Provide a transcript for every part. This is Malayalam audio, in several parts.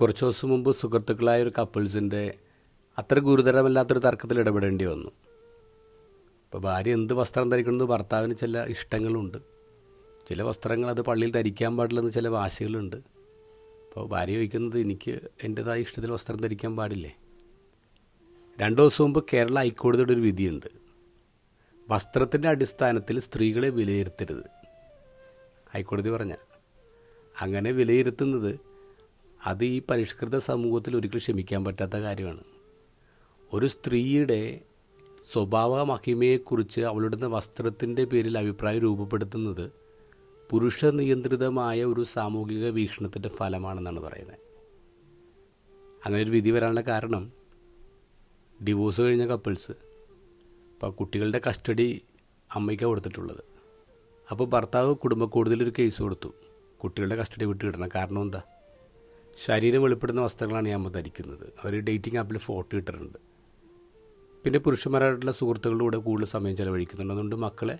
കുറച്ച് ദിവസം മുമ്പ് സുഹൃത്തുക്കളായ ഒരു കപ്പിൾസിന്റെ അത്ര ഗുരുതരമല്ലാത്തൊരു തർക്കത്തിൽ ഇടപെടേണ്ടി വന്നു. ഇപ്പോൾ ഭാര്യ എന്ത് വസ്ത്രം ധരിക്കണമെന്ന് ഭർത്താവിന് ചില ഇഷ്ടങ്ങളുണ്ട്. ചില വസ്ത്രങ്ങൾ അത് പള്ളിയിൽ ധരിക്കാൻ പാടില്ലെന്ന് ചില വാശികളുണ്ട്. അപ്പോൾ ഭാര്യ ചോദിക്കുന്നത് എനിക്ക് എന്റെതായ ഇഷ്ടത്തിൽ വസ്ത്രം ധരിക്കാൻ പാടില്ലേ? രണ്ട് ദിവസം മുമ്പ് കേരള ഹൈക്കോടതിയുടെ ഒരു വിധിയുണ്ട്. വസ്ത്രത്തിന്റെ അടിസ്ഥാനത്തിൽ സ്ത്രീകളെ വിലയിരുത്തരുത്. ഹൈക്കോടതി പറഞ്ഞ അങ്ങനെ വിലയിരുത്തുന്നത് അത് ഈ പരിഷ്കൃത സമൂഹത്തിൽ ഒരിക്കലും ക്ഷമിക്കാൻ പറ്റാത്ത കാര്യമാണ്. ഒരു സ്ത്രീയുടെ സ്വഭാവ മഹിമയെക്കുറിച്ച് അവളുടെ വസ്ത്രത്തിന്റെ പേരിൽ അഭിപ്രായം രൂപപ്പെടുത്തുന്നത് പുരുഷ നിയന്ത്രിതമായ ഒരു സാമൂഹിക വീക്ഷണത്തിന്റെ ഫലമാണെന്നാണ് പറയുന്നത്. അങ്ങനെ ഒരു വിധി വരാനുള്ള കാരണം ഡിവോഴ്സ് കഴിഞ്ഞ കപ്പിൾസ് ഇപ്പോൾ കുട്ടികളുടെ കസ്റ്റഡി അമ്മയ്ക്ക് കൊടുത്തിട്ടുള്ളത്. അപ്പോൾ ഭർത്താവ് കുടുംബ കൂടുതലൊരു കേസ് കൊടുത്തു. കുട്ടികളുടെ കസ്റ്റഡി വിട്ടുകിടണം കാരണം എന്താ? ശരീരം വെളിപ്പെടുന്ന വസ്ത്രങ്ങളാണ് ഞാൻ ധരിക്കുന്നത്. അവർ ഡേറ്റിംഗ് ആപ്പിൽ ഫോട്ടോ ഇട്ടിട്ടുണ്ട്. പിന്നെ പുരുഷന്മാരായിട്ടുള്ള സുഹൃത്തുക്കളുടെ കൂടെ കൂടുതൽ സമയം ചിലവഴിക്കുന്നുണ്ട്. അതുകൊണ്ട് മക്കളെ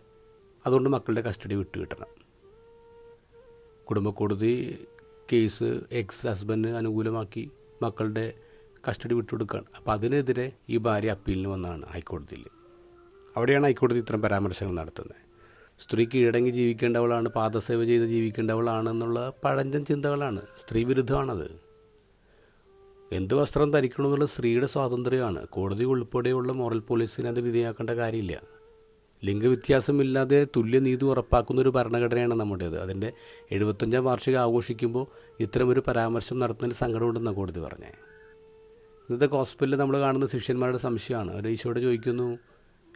അതുകൊണ്ട് മക്കളുടെ കസ്റ്റഡി വിട്ടു കിട്ടണം കുടുംബക്കോടതി കേസ് എക്സ് ഹസ്ബൻഡിന് അനുകൂലമാക്കി മക്കളുടെ കസ്റ്റഡി വിട്ടുകൊടുക്കുകയാണ്. അപ്പോൾ അതിനെതിരെ ഈ ഭാര്യ അപ്പീലിന് വന്നതാണ് ഹൈക്കോടതിയിൽ. അവിടെയാണ് ഹൈക്കോടതി ഇത്തരം പരാമർശങ്ങൾ നടത്തുന്നത്. സ്ത്രീ കീഴടങ്ങി ജീവിക്കേണ്ടവളാണ് പാദസേവ ചെയ്ത് ജീവിക്കേണ്ടവളാണെന്നുള്ള പഴഞ്ചൻ ചിന്തകളാണ്. സ്ത്രീ വിരുദ്ധമാണത്. എന്ത് വസ്ത്രം ധരിക്കണമെന്നുള്ള സ്ത്രീയുടെ സ്വാതന്ത്ര്യമാണ്. കോടതി ഉൾപ്പെടെയുള്ള മോറൽ പോലീസിനെ അത് വിധേയാക്കേണ്ട കാര്യമില്ല. ലിംഗവ്യത്യാസമില്ലാതെ തുല്യനീതി ഉറപ്പാക്കുന്ന ഒരു ഭരണഘടനയാണ് നമ്മുടേത്. അതിന്റെ എഴുപത്തഞ്ചാം വാർഷികം ആഘോഷിക്കുമ്പോൾ ഇത്തരമൊരു പരാമർശം നടത്തുന്നതിൽ സങ്കടമുണ്ടെന്നാണ് കോടതി പറഞ്ഞത് ഇന്നത്തെ ഹോസ്പിറ്റലിൽ നമ്മൾ കാണുന്ന ശിഷ്യന്മാരുടെ സംശയമാണ്. അവർ ഈശോയോട് ചോദിക്കുന്നു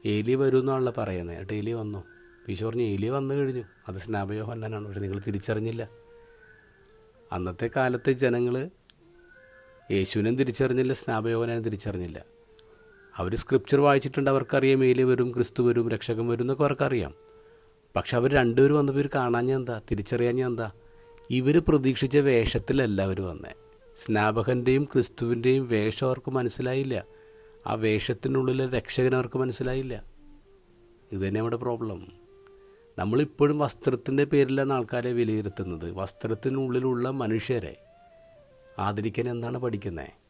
ഏലി വരുമെന്നാണല്ലോ പറയുന്നത് ഏലി വന്നു. ഈശോ പറഞ്ഞു എലി വന്നു കഴിഞ്ഞു. അത് സ്നാപയോഹന്നാനാണ് പക്ഷെ നിങ്ങൾ തിരിച്ചറിഞ്ഞില്ല. അന്നത്തെ കാലത്തെ ജനങ്ങൾ യേശുവിനും തിരിച്ചറിഞ്ഞില്ല സ്നാപയോഹനാനും തിരിച്ചറിഞ്ഞില്ല. അവർ സ്ക്രിപ്ചർ വായിച്ചിട്ടുണ്ട് അവർക്കറിയാം. ഏലി വരും ക്രിസ്തു വരും രക്ഷകൻ വരും എന്നൊക്കെ അവർക്കറിയാം. പക്ഷെ അവർ രണ്ടുപേരും വന്നപ്പോൾ ഇവർ കാണാഞ്ഞ എന്താ? തിരിച്ചറിയാഞ്ഞ എന്താ? ഇവർ പ്രതീക്ഷിച്ച വേഷത്തിലല്ല അവർ വന്നേ. സ്നാപകന്റെയും ക്രിസ്തുവിന്റെയും വേഷം അവർക്ക് മനസ്സിലായില്ല. ആ വേഷത്തിനുള്ളിലെ രക്ഷകൻ അവർക്ക് മനസ്സിലായില്ല. ഇത് തന്നെ നമ്മുടെ പ്രോബ്ലം നമ്മളിപ്പോഴും വസ്ത്രത്തിന്റെ പേരിലാണ് ആൾക്കാരെ വിലയിരുത്തുന്നത്. വസ്ത്രത്തിനുള്ളിലുള്ള മനുഷ്യരെ. ആദരിക്കാൻ എന്താണ് പഠിക്കുന്നത്